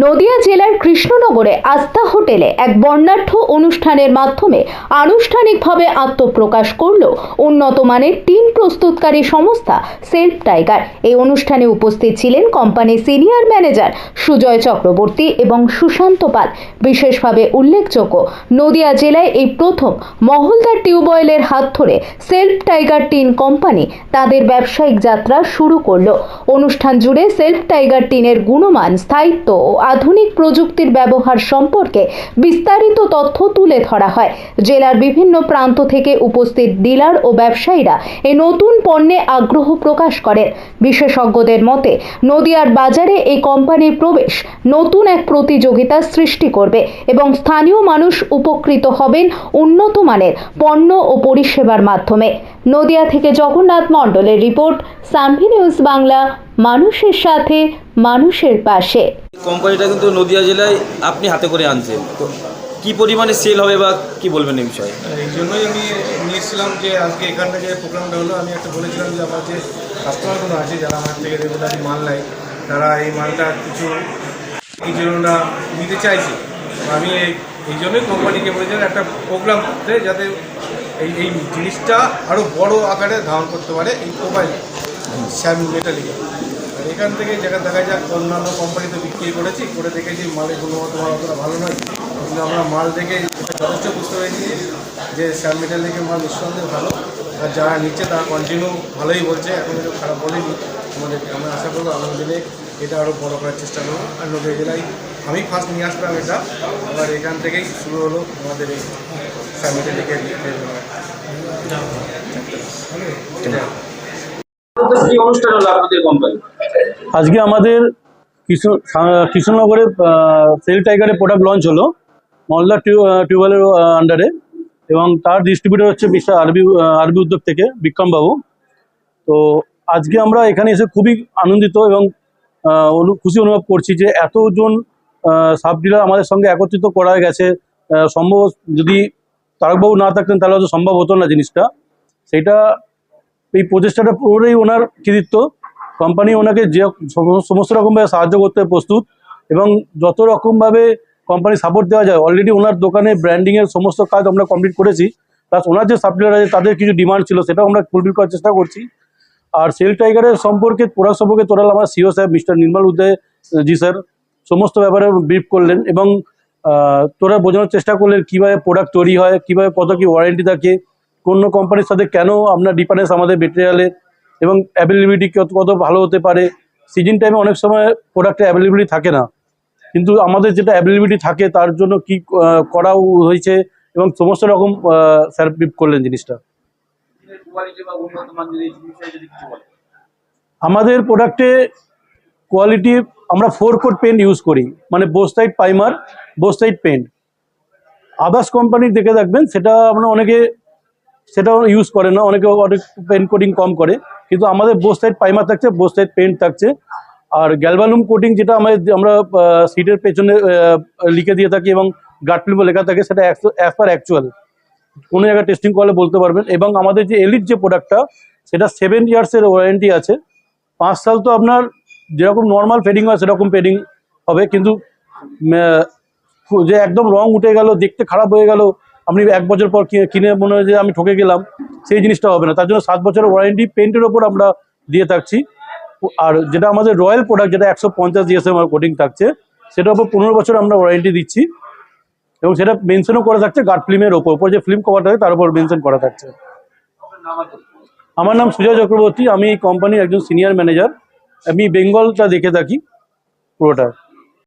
নদিয়া জেলার কৃষ্ণনগরে আস্থা হোটেলে এক বর্ণাঢ্য অনুষ্ঠানের মাধ্যমে আনুষ্ঠানিকভাবে আত্মপ্রকাশ করল উন্নত মানের টিন প্রস্তুতকারী সংস্থা সেলফ টাইগার। এই অনুষ্ঠানে উপস্থিত ছিলেন কোম্পানির সিনিয়র ম্যানেজার সুজয় চক্রবর্তী এবং সুশান্ত পাল। বিশেষভাবে উল্লেখযোগ্য, নদিয়া জেলায় এই প্রথম মহলদার টিউবওয়েলের হাত ধরে সেলফ টাইগার টিন কোম্পানি তাদের ব্যবসায়িক যাত্রা শুরু করল। অনুষ্ঠান জুড়ে সেলফ টাইগার টিনের গুণমান, স্থায়িত্ব ও আধুনিক প্রযুক্তির ব্যবহার সম্পর্কে বিস্তারিত তথ্য তুলে ধরা হয়। জেলার বিভিন্ন প্রান্ত থেকে উপস্থিত ডিলার ও ব্যবসায়ীরা এই নতুন পণ্যে আগ্রহ প্রকাশ করেন। বিশেষজ্ঞদের মতে, নদিয়ার বাজারে এই কোম্পানির প্রবেশ নতুন এক প্রতিযোগিতা সৃষ্টি করবে এবং স্থানীয় মানুষ উপকৃত হবেন উন্নত মানের পণ্য ও পরিষেবার মাধ্যমে। নদিয়া থেকে জগন্নাথ মণ্ডলের রিপোর্ট, সানভি নিউজ বাংলা। মানুষের সাথে মানুষের পাশে। কোম্পানিটা কিন্তু নদিয়া জেলায় আপনি হাতে করে আনছেন। কী পরিমাণে সেল হবে বা কি বলবেন এই বিষয়ে? এই জন্যই আমি নিয়েছিলাম যে আজকে এখানটা যে প্রোগ্রামটা হলো। আমি একটা বলেছিলাম যে আমার যে কাস্টমারগুলো আছে যারা আমার থেকে রেগুলারলি মাল নেয় তারা এই মালটা কিছু এই জন্য নিতে চাইছে। আমি এই এই জন্যই কোম্পানিকে বলেছিলাম একটা প্রোগ্রাম করতে যাতে এই এই জিনিসটা আরও বড় আকারে ধারণ করতে পারে এই মোবাইল স্যাম মেটালিক। আর এখান থেকে যেটা দেখা যাক অন্যান্য কোম্পানিতে বিক্রি করেছি করে দেখেছি মালের গুণগত মান অতটা ভালো নয়। কিন্তু আমরা মাল দেখে যথেষ্ট বুঝতে পেরেছি যে স্যাম মেটালিকের মাল নিঃসন্দেহে ভালো। আর যারা নিচ্ছে তারা কন্টিনিউ ভালোই বলছে এখন কিন্তু খারাপ বলেনি আমাদের আমরা আশা করব আগামী দিনে এটা আরও বড় করার চেষ্টা করব। আর নদীয়া জেলায় আমি ফার্স্ট নিয়ে আসলাম এটা। আবার এখান থেকেই শুরু হলো আমাদের এই স্যাম আজকে আমাদের কৃষ্ণ কৃষ্ণনগরে সেল টাইগারের প্রোডাক্ট লঞ্চ হলো টিউ টিউবওয়েলের আন্ডারে এবং তার ডিস্ট্রিবিউটর হচ্ছে মিস্টার আরবি আরবি উদ্যোগ থেকে, বিক্রমবাবু। তো আজকে আমরা এখানে এসে খুবই আনন্দিত এবং খুশি অনুভব করছি যে এতজন সাব ডিলার আমাদের সঙ্গে একত্রিত করা গেছে। সম্ভব যদি তারকবাবু না থাকতেন তাহলে হয়তো সম্ভব হতো না জিনিসটা। সেটা এই প্রচেষ্টাটা পুরোটাই ওনার কৃতিত্ব। কোম্পানি ওনাকে যে সম- সমস্ত রকমভাবে সাহায্য করতে প্রস্তুত এবং যত রকমভাবে কোম্পানি সাপোর্ট দেওয়া যায় অলরেডি ওনার দোকানে ব্র্যান্ডিংয়ের সমস্ত কাজ আমরা কমপ্লিট করেছি। প্লাস ওনার যে সাপ্লায়ার আছে, তাদের কিছু ডিমান্ড ছিল, সেটাও আমরা ফুলফিল করার চেষ্টা করছি। আর সেল টাইগারের সম্পর্কে প্রোডাক্ট সম্পর্কে তোরাল আমার সিও সাহেব, মিস্টার নির্মল উদয় জি স্যার সমস্ত ব্যাপারে ব্রিফ করলেন এবং তোরা বোঝানোর চেষ্টা করলেন কীভাবে প্রোডাক্ট তৈরি হয়, কীভাবে কত কী ওয়ারেন্টি থাকে কোন কোম্পানির সাথে কেন আপনার ডিফারেন্স আমাদের মেটেরিয়ালের এবং অ্যাভেলেবিলিটি কত কত ভালো হতে পারে? সিজন টাইমে অনেক সময় প্রোডাক্টের অ্যাভেলেবিলিটি থাকে না। কিন্তু আমাদের যেটা অ্যাভেলেবিলিটি থাকে, তার জন্য কি করা হয়েছে এবং সমস্ত রকম স্যার করলেন জিনিসটা। আমাদের প্রোডাক্টে কোয়ালিটি আমরা ফোর কোট পেন্ট ইউজ করি। মানে বোস্টাইড পাইমার বোস্টাইড পেন্ট আদার্স কোম্পানির দেখে দেখবেন, সেটা আমরা অনেকে সেটাও ইউজ করে না, অনেকে অনেক পেন্ট কোটিং কম করে, কিন্তু আমাদের বোস্টাইড পাইমার থাকছে বোস্টাইড পেন্ট থাকছে। আর গ্যালভালুম কোটিং যেটা আমাদের, আমরা সিটের পেছনে লিখে দিয়ে থাকি এবং গার্ড ফিল্মে লেখা থাকে, সেটা অ্যাজ পার অ্যাকচুয়াল কোনো জায়গায় টেস্টিং করলে বলতে পারবেন। এবং আমাদের যে এলিট যে প্রোডাক্টটা সেটা সেভেন ইয়ার্সের ওয়ারেন্টি আছে। পাঁচ সাল তো আপনার যেরকম নর্মাল ফেডিং হয়, সেরকম ফেডিং হবে। কিন্তু যে একদম রং উঠে গেল, দেখতে খারাপ হয়ে গেল আপনি এক বছর পর কিনে- মনে হয় যে আমি ঠকে গেলাম, সেই জিনিসটা হবে না। তার জন্য সাত বছরের ওয়ারেন্টি পেন্টের ওপর আমরা দিয়ে থাকছি। আর যেটা আমাদের রয়্যাল প্রোডাক্ট যেটা একশো পঞ্চাশ জিএসএম কোটিং থাকছে, সেটার ওপর পনেরো বছর আমরা ওয়ারেন্টি দিচ্ছি। এবং সেটা মেনশনও করা থাকছে গার্ড ফিল্মের ওপর ওপর যে ফিল্ম কভারটা থাকে তার উপর মেনশন করা থাকছে। আমার নাম সুজয় চক্রবর্তী, আমি এই কোম্পানির একজন সিনিয়র ম্যানেজার আমি বেঙ্গলটা দেখে থাকি, পুরোটা।